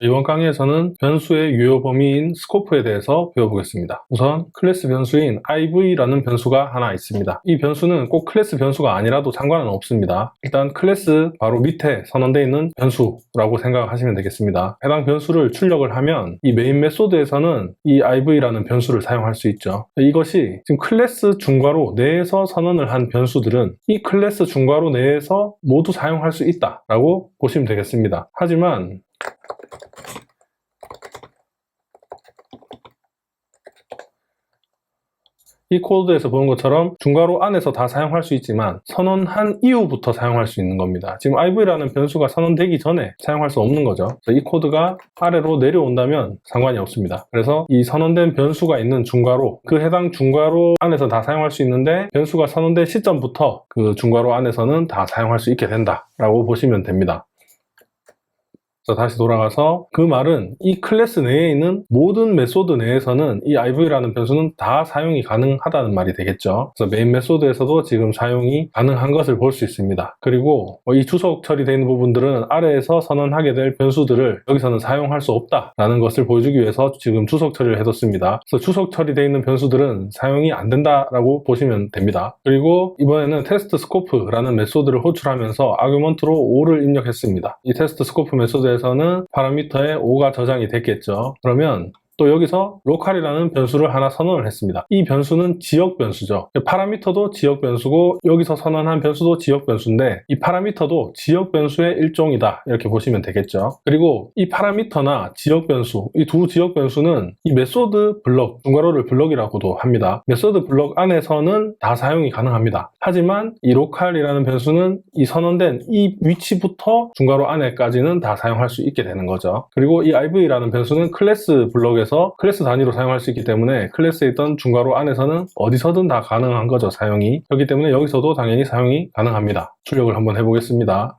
이번 강의에서는 변수의 유효 범위인 스코프에 대해서 배워보겠습니다. 우선 클래스 변수인 iv라는 변수가 하나 있습니다. 이 변수는 꼭 클래스 변수가 아니라도 상관은 없습니다. 일단 클래스 바로 밑에 선언되어 있는 변수라고 생각하시면 되겠습니다. 해당 변수를 출력을 하면 이 메인 메소드에서는 이 iv라는 변수를 사용할 수 있죠. 이것이 지금 클래스 중괄호 내에서 선언을 한 변수들은 이 클래스 중괄호 내에서 모두 사용할 수 있다라고 보시면 되겠습니다. 하지만 이 코드에서 보는 것처럼 중괄호 안에서 다 사용할 수 있지만 선언한 이후부터 사용할 수 있는 겁니다. 지금 iv라는 변수가 선언되기 전에 사용할 수 없는 거죠. 이 코드가 아래로 내려온다면 상관이 없습니다. 그래서 이 선언된 변수가 있는 중괄호, 그 해당 중괄호 안에서 다 사용할 수 있는데 변수가 선언된 시점부터 그 중괄호 안에서는 다 사용할 수 있게 된다라고 보시면 됩니다. 자, 다시 돌아가서 그 말은 이 클래스 내에 있는 모든 메소드 내에서는 이 iv라는 변수는 다 사용이 가능하다는 말이 되겠죠. 그래서 메인 메소드에서도 지금 사용이 가능한 것을 볼 수 있습니다. 그리고 뭐이 주석 처리되어 있는 부분들은 아래에서 선언하게 될 변수들을 여기서는 사용할 수 없다라는 것을 보여주기 위해서 지금 주석 처리를 해뒀습니다. 그래서 주석 처리되어 있는 변수들은 사용이 안 된다라고 보시면 됩니다. 그리고 이번에는 테스트 스코프라는 메소드를 호출하면서 아규먼트로 5를 입력했습니다. 이 테스트 스코프 메소드에 에서는 파라미터에 5가 저장이 됐겠죠. 그러면 또 여기서 로컬이라는 변수를 하나 선언을 했습니다. 이 변수는 지역 변수죠. 파라미터도 지역 변수고 여기서 선언한 변수도 지역 변수인데 이 파라미터도 지역 변수의 일종이다. 이렇게 보시면 되겠죠. 그리고 이 파라미터나 지역 변수, 이 두 지역 변수는 이 메소드 블럭, 중괄호를 블럭이라고도 합니다. 메소드 블럭 안에서는 다 사용이 가능합니다. 하지만 이 로컬이라는 변수는 이 선언된 이 위치부터 중괄호 안에까지는 다 사용할 수 있게 되는 거죠. 그리고 이 iv라는 변수는 클래스 블럭에 에서 클래스 단위로 사용할 수 있기 때문에 클래스에 있던 중괄호 안에서는 어디서든 다 가능한 거죠 사용이. 그렇기 때문에 여기서도 당연히 사용이 가능합니다. 출력을 한번 해보겠습니다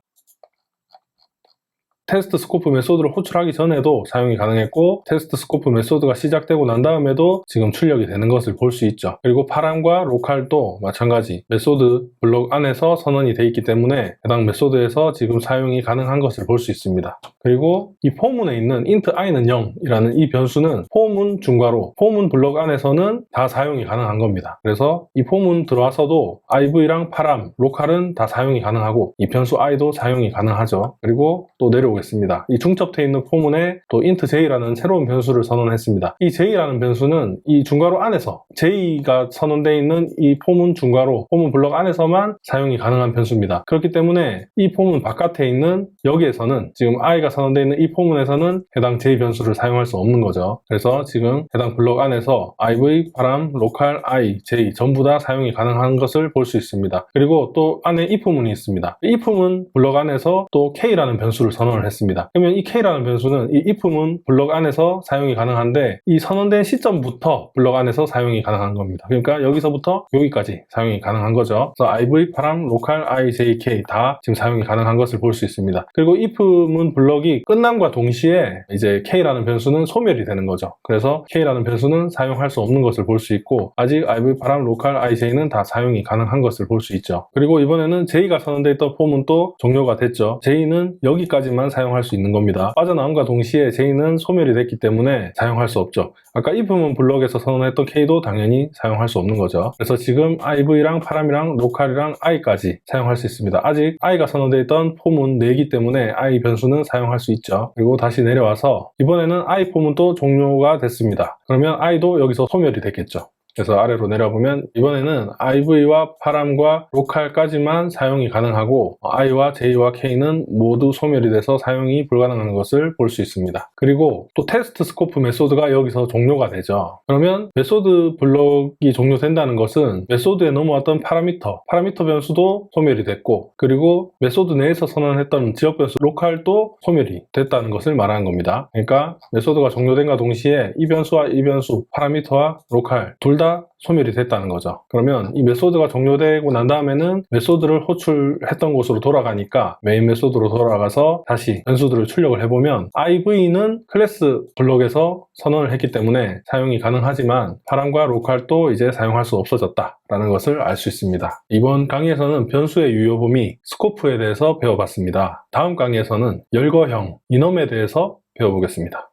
테스트 스코프 메소드를 호출하기 전에도 사용이 가능했고 테스트 스코프 메소드가 시작되고 난 다음에도 지금 출력이 되는 것을 볼 수 있죠. 그리고 파람과 로컬도 마찬가지 메소드 블록 안에서 선언이 되어 있기 때문에 해당 메소드에서 지금 사용이 가능한 것을 볼 수 있습니다. 그리고 이 포문에 있는 int i는 0이라는 이 변수는 포문 중괄호, 포문 블록 안에서는 다 사용이 가능한 겁니다. 그래서 이 포문 들어와서도 iv랑 파람, 로컬은 다 사용이 가능하고 이 변수 i도 사용이 가능하죠. 그리고 또 내려오 보겠습니다. 이 중첩되어 있는 포문에 또 int j라는 새로운 변수를 선언했습니다. 이 j라는 변수는 이 중괄호 안에서 j가 선언되어 있는 이 포문 중괄호, 포문 블럭 안에서만 사용이 가능한 변수입니다. 그렇기 때문에 이 포문 바깥에 있는 여기에서는 지금 i가 선언되어 있는 이 포문에서는 해당 j 변수를 사용할 수 없는 거죠. 그래서 지금 해당 블럭 안에서 iv, 바람, 로컬, i, j 전부 다 사용이 가능한 것을 볼 수 있습니다. 그리고 또 안에 이 포문이 있습니다. 이 포문 블럭 안에서 또 k라는 변수를 선언을 했습니다. 그러면 이 k라는 변수는 이 if문 블럭 안에서 사용이 가능한데 이 선언된 시점부터 블럭 안에서 사용이 가능한 겁니다. 그러니까 여기서부터 여기까지 사용이 가능한 거죠. 그래서 iv, 파람, 로컬, i, j, k 다 지금 사용이 가능한 것을 볼 수 있습니다. 그리고 if문 블럭이 끝남과 동시에 이제 k라는 변수는 소멸이 되는 거죠. 그래서 k라는 변수는 사용할 수 없는 것을 볼 수 있고 아직 iv, 파람, 로컬, i, j는 다 사용이 가능한 것을 볼 수 있죠. 그리고 이번에는 j가 선언되어 있던 폼은 또 종료가 됐죠. j는 여기까지만 사용할 수 있는 겁니다. 빠져나옴과 동시에 j는 소멸이 됐기 때문에 사용할 수 없죠. 아까 if문 블럭에서 선언했던 k도 당연히 사용할 수 없는 거죠. 그래서 지금 iv랑 파람이랑 로컬이랑 i까지 사용할 수 있습니다. 아직 i가 선언되어 있던 폼은 4기 때문에 i 변수는 사용할 수 있죠. 그리고 다시 내려와서 이번에는 i 또 종료가 됐습니다. 그러면 i도 여기서 소멸이 됐겠죠. 그래서 아래로 내려보면 이번에는 iv와 파람과 로컬까지만 사용이 가능하고 i와 j와 k는 모두 소멸이 돼서 사용이 불가능한 것을 볼 수 있습니다. 그리고 또 테스트 스코프 메소드가 여기서 종료가 되죠. 그러면 메소드 블럭이 종료된다는 것은 메소드에 넘어왔던 파라미터, 파라미터 변수도 소멸이 됐고 그리고 메소드 내에서 선언했던 지역 변수 로컬도 소멸이 됐다는 것을 말하는 겁니다. 그러니까 메소드가 종료된과 동시에 이 변수와 이 변수, 파라미터와 로컬 둘다 다 소멸이 됐다는 거죠. 그러면 이 메소드가 종료되고 난 다음에는 메소드를 호출했던 곳으로 돌아가니까 메인 메소드로 돌아가서 다시 변수들을 출력을 해보면 IV는 클래스 블록에서 선언을 했기 때문에 사용이 가능하지만 파람과 로컬도 이제 사용할 수 없어졌다 라는 것을 알 수 있습니다. 이번 강의에서는 변수의 유효 범위, 스코프에 대해서 배워봤습니다. 다음 강의에서는 열거형, 이넘에 대해서 배워보겠습니다.